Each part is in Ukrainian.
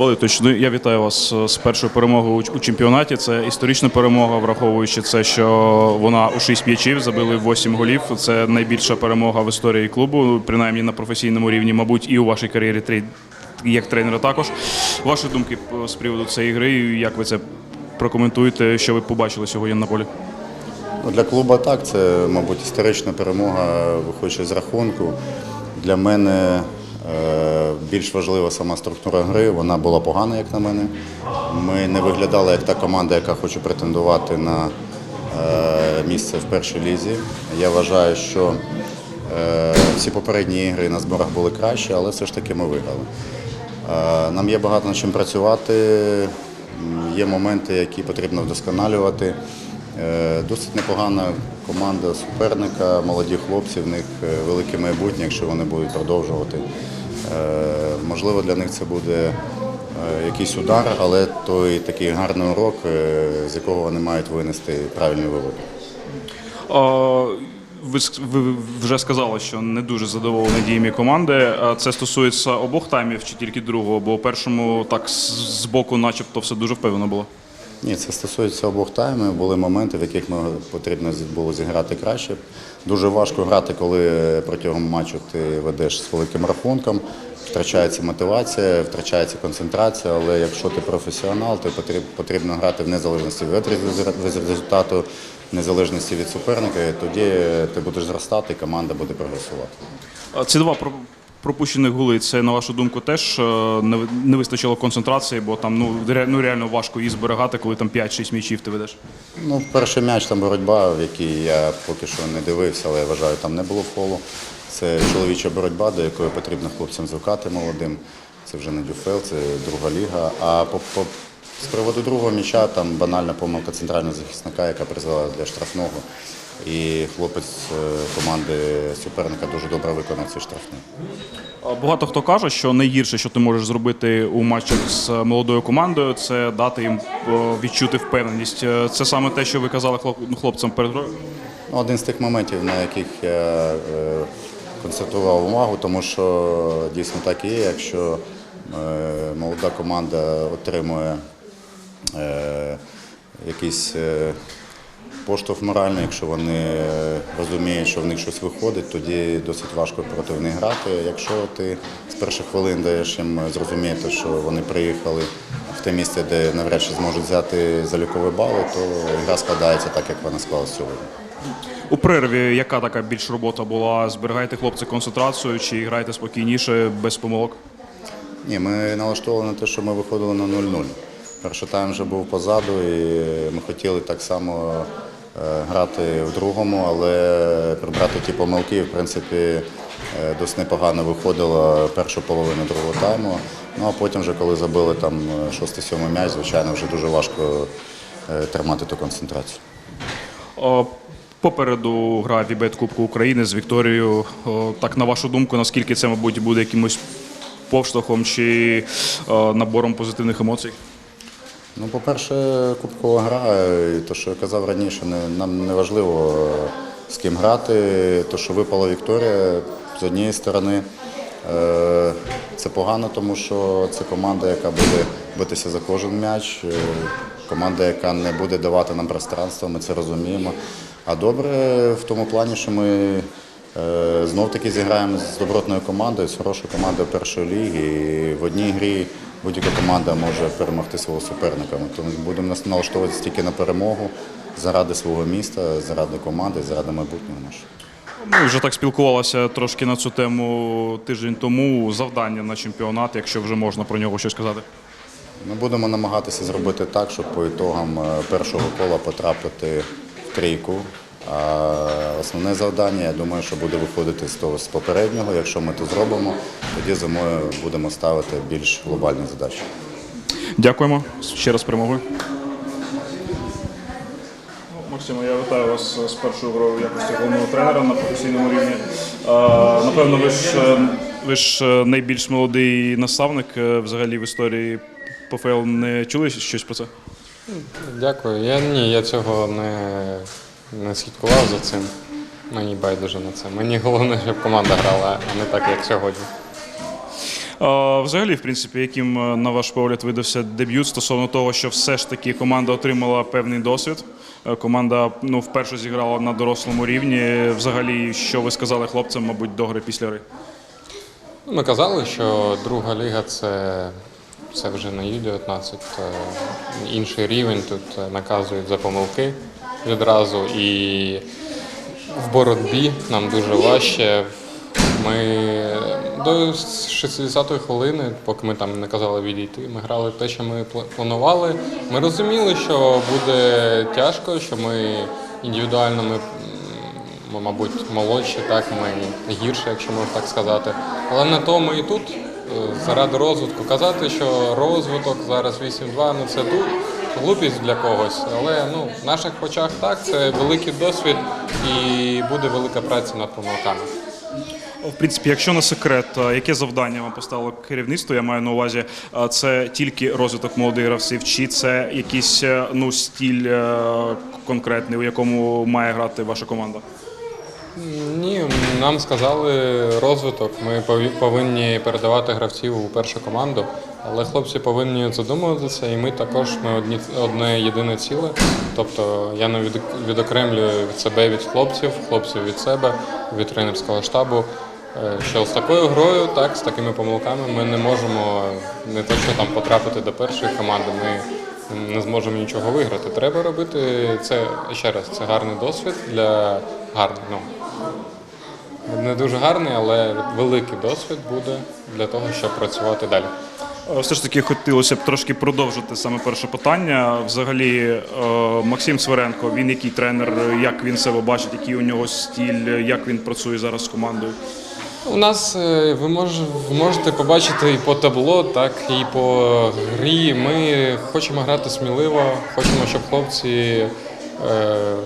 Валерійович, ну я вітаю вас е, з першою перемогою у- чемпіонаті. Це історична перемога, враховуючи це, що вона у 6 м'ячів забили 8 голів. Це найбільша перемога в історії клубу, принаймні на професійному рівні, мабуть, і у вашій кар'єрі як тренера також. Ваші думки з приводу цієї гри, як ви це прокоментуєте, що ви побачили сьогодні на полі? Ну, Для клубу так, це, мабуть, історична перемога, виходячи з рахунку. Для мене е, більш важлива сама структура гри. Вона була погана, як на мене. Ми не виглядали як та команда, яка хоче претендувати на е, місце в першій лізі. Я вважаю, що е, всі попередні ігри на зборах були кращі, але все ж таки ми виграли. Е, Нам є багато над чим працювати. Є моменти, які потрібно вдосконалювати. Досить непогана команда суперника, молоді хлопці, в них велике майбутнє, якщо вони будуть продовжувати. Е, Можливо, для них це буде е, якийсь удар, але той такий гарний урок, е, з якого вони мають винести правильні виводи. Ви, вже сказали, що не дуже задоволені діями команди. Це стосується обох таймів чи тільки другого, бо у першому так з боку, начебто, все дуже впевнено було. Ні, це стосується обох таймів. Були моменти, в яких ми потрібно було зіграти краще. Дуже важко грати, коли протягом матчу ти ведеш з великим рахунком, втрачається мотивація, втрачається концентрація. Але якщо ти професіонал, то потрібно грати в незалежності від результату, в незалежності від суперника. Тоді ти будеш зростати, і команда буде прогресувати. Ці два пропущених голи, це, на вашу думку, теж е, не вистачило концентрації, бо там ну, ну, реально важко її зберігати, коли там 5-6 м'ячів ти ведеш. Ну, перший м'яч там боротьба, в якій я поки що не дивився, але я вважаю, там не було фолу. Це чоловіча боротьба, до якої потрібно хлопцям звикати молодим. Це вже не дюфел, це друга ліга. А по, по, з приводу другого м'яча там банальна помилка центрального захисника, яка призвела для штрафного. І хлопець е, команди суперника дуже добре виконав цей штрафний. Багато хто каже, що найгірше, що ти можеш зробити у матчах з молодою командою, це дати їм е, відчути впевненість. Е, Це саме те, що ви казали хлопцям перед грою. Ну, Один з тих моментів, на яких я концентрував увагу, тому що дійсно так і є. Якщо молода команда отримує якийсь поштовх моральний, якщо вони е, розуміють, що в них щось виходить, тоді досить важко проти них грати. Якщо ти з перших хвилин даєш їм зрозуміти, що вони приїхали в те місце, де навряд чи зможуть взяти залікові бали, то гра складається так, як вона склалася сьогодні. У перерві яка така більш робота була? Зберігайте хлопці концентрацію чи грайте спокійніше, без помилок? Ні, ми налаштовували на те, що ми виходили на 0-0. Перший тайм вже був позаду, і ми хотіли так само е, грати в другому, але прибрати ті помилки, в принципі, е, досить непогано виходило першу половину другого тайму. Ну а потім, вже коли забили там е, шостий-сьомий м'яч, звичайно, вже дуже важко е, тримати ту концентрацію. Попереду гра Вібет Кубку України з Вікторією. Так, на вашу думку, наскільки це, мабуть, буде якимось повштовхом чи набором позитивних емоцій? Ну, по-перше, кубкова гра, і то, що я казав раніше, не, нам не важливо з ким грати. То, що випала Вікторія, з однієї сторони, е, це погано, тому що це команда, яка буде битися за кожен м'яч, е, команда, яка не буде давати нам пространства, ми це розуміємо. А добре в тому плані, що ми е, знов таки зіграємо з добротною командою, з хорошою командою першої ліги. І в одній грі будь-яка команда може перемогти свого суперника. Ми Тому будемо нас- налаштовуватися тільки на перемогу заради свого міста, заради команди, заради майбутнього нашого. Ми вже так спілкувалися трошки на цю тему тиждень тому. Завдання на чемпіонат, якщо вже можна про нього щось сказати. Ми будемо намагатися зробити так, щоб по ітогам е, першого кола потрапити в трійку. А основне завдання, я думаю, що буде виходити з того з попереднього. Якщо ми це зробимо, тоді зимою будемо ставити більш глобальні задачі. Дякуємо. Ще раз перемогою. Максима, я вітаю вас з першою грою в якості головного тренера на професійному рівні. Напевно, ви ж, ви ж найбільш молодий наставник е, взагалі в історії ПФЛ. Не чули щось про це? Дякую. Я ні, я цього не, не слідкував за цим. Мені байдуже на це. Мені головне, щоб команда грала, а не так, як сьогодні. Е, Взагалі, в принципі, яким, е, на ваш погляд, видався дебют стосовно того, що все ж таки команда отримала певний досвід. Е, Команда ну, вперше зіграла на дорослому рівні. Взагалі, що ви сказали хлопцям, мабуть, до гри після гри? Ну, Ми казали, що друга ліга це, це вже не Ю-19, е, інший рівень. Тут е, наказують за помилки відразу. І в боротьбі нам дуже важче. Ми до 60-ї хвилини, поки ми там не казали відійти, ми грали те, що ми планували. Ми розуміли, що буде тяжко, що ми індивідуально ми ми, мабуть, молодші, так, ми гірше, якщо можна так сказати. Але на то ми і тут, е, заради розвитку. Казати, що розвиток зараз 8-2, ну це тут глупість для когось. Але ну, в наших очах так, це великий досвід і буде велика праця над помилками. В принципі, якщо не секрет, е, яке завдання вам поставило керівництво? Я маю на увазі, е, це тільки розвиток молодих гравців, чи це якийсь е, ну, стіль конкретний, у якому має грати ваша команда? Ні, нам сказали розвиток. Ми повинні передавати гравців у першу команду, але хлопці повинні задумуватися, і ми також ми одні одне єдине ціле. Тобто я не від- відокремлюю від себе від хлопців, хлопців від себе, від тренерського штабу. е, Що з такою грою, так, з такими помилками ми не можемо не те, що там потрапити до першої команди. Ми не зможемо нічого виграти. Треба робити це ще раз. Це гарний досвід для гарний. Ну, не дуже гарний, але великий досвід буде для того, щоб працювати далі. Е, Все ж таки хотілося б трошки продовжити саме перше питання. Взагалі, е, Максим Свиренко, він який тренер, як він себе бачить, який у нього стіль, як він працює зараз з командою. У нас е, ви, мож, ви можете побачити і по табло, так і по грі. Ми хочемо грати сміливо, хочемо, щоб хлопці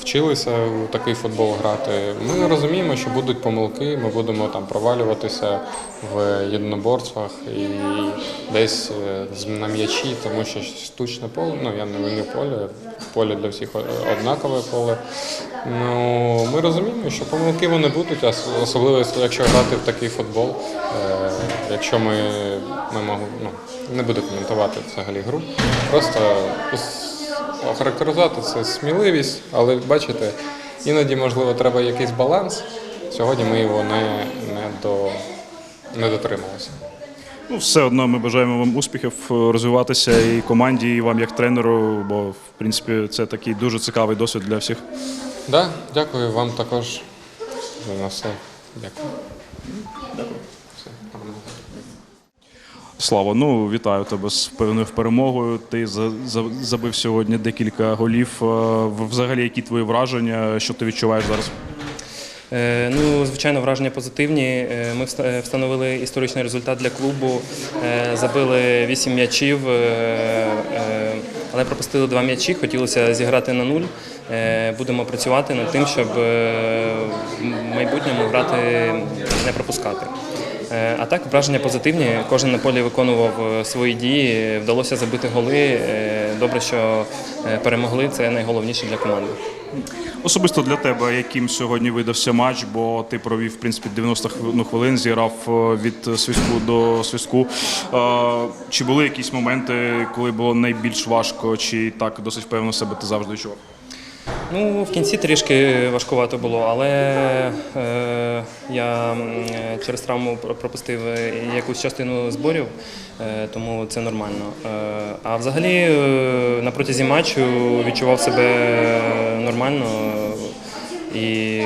вчилися у такий футбол грати. Ми розуміємо, що будуть помилки, ми будемо там провалюватися в єдиноборствах і десь е, на м'ячі, тому що штучне поле, ну я не виню поле, поле для всіх однакове поле. Ну, ми розуміємо, що помилки вони будуть, особливо якщо грати в такий футбол. Е, якщо ми, ми можу, ну, не буду коментувати взагалі гру, просто ос- охарактеризувати це сміливість, але бачите, іноді, можливо, треба якийсь баланс. Сьогодні ми його не, не, до, не дотрималися. Ну, все одно ми бажаємо вам успіхів, е, розвиватися і команді, і вам як тренеру, бо в принципі це такий дуже цікавий досвід для всіх. Да, дякую вам також на все. Дякую. Все, нормально. Слава, ну вітаю тебе з певною перемогою. Ти за- за- забив сьогодні декілька голів. Е, Взагалі, які твої враження, що ти відчуваєш зараз? Е, Ну, звичайно, враження позитивні. Е, Ми встановили історичний результат для клубу, забили 8 м'ячів, але пропустили 2 м'ячі. Хотілося зіграти на нуль. Будемо працювати над тим, щоб в майбутньому грати не пропускати. Е, А так враження позитивні. Кожен на полі виконував е, свої дії, вдалося забити голи. Е, Добре, що перемогли. Це найголовніше для команди. Особисто для тебе, яким сьогодні видався матч, бо ти провів в принципі 90 ну, хвилин, зіграв від свистку до свистку. Чи були якісь моменти, коли було найбільш важко, чи так досить впевнено себе ти завжди відчував? Ну, в кінці трішки важкувато було, але е, я через травму пропустив е, якусь частину зборів, е, тому це нормально. Е, а взагалі е, на протязі матчу відчував себе нормально і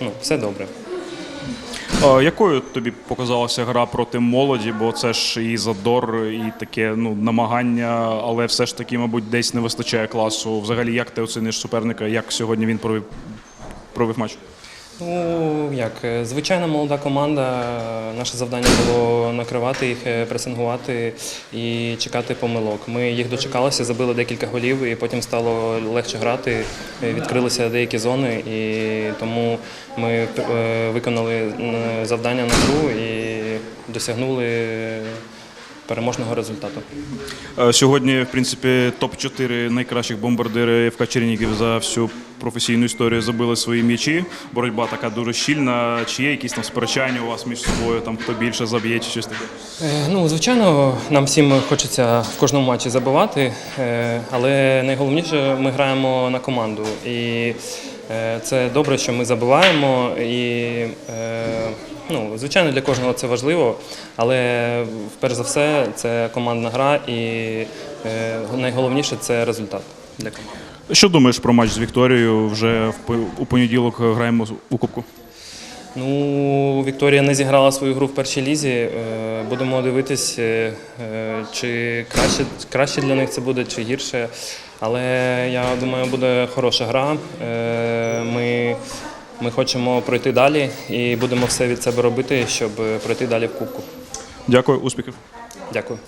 ну, все добре. Е, Якою тобі показалася гра проти молоді? Бо це ж і задор, і таке ну намагання, але все ж таки, мабуть, десь не вистачає класу. Взагалі, як ти оціниш суперника? Як сьогодні він провів, провів матч? Ну як, е, звичайна молода команда. Наше завдання було накривати їх, е, пресингувати і чекати помилок. Ми їх дочекалися, забили декілька голів, і потім стало легше грати. е, Відкрилися деякі зони, і тому ми виконали завдання на гру і досягнули переможного результату. Е, Сьогодні, в принципі, топ-4 найкращих бомбардирів ФК Чернігів за всю професійну історію забили свої м'ячі. Боротьба така дуже щільна. Чи є якісь там сперечання у вас між собою, там хто більше заб'є чи щось таке? Е, Ну, звичайно, нам всім хочеться в кожному матчі забивати, е, але найголовніше ми граємо на команду. І це добре, що ми забиваємо. І, ну, звичайно, для кожного це важливо, але перш за все це командна гра і е, найголовніше це результат для команди. Що думаєш про матч з Вікторією? Вже у понеділок граємо у Кубку. Ну, Вікторія не зіграла свою гру в першій лізі. Е, Будемо дивитись, е, чи краще, краще для них це буде, чи гірше. Але я думаю, буде хороша гра. Ми, ми хочемо пройти далі і будемо все від себе робити, щоб пройти далі в Кубку. Дякую, успіхів. Дякую.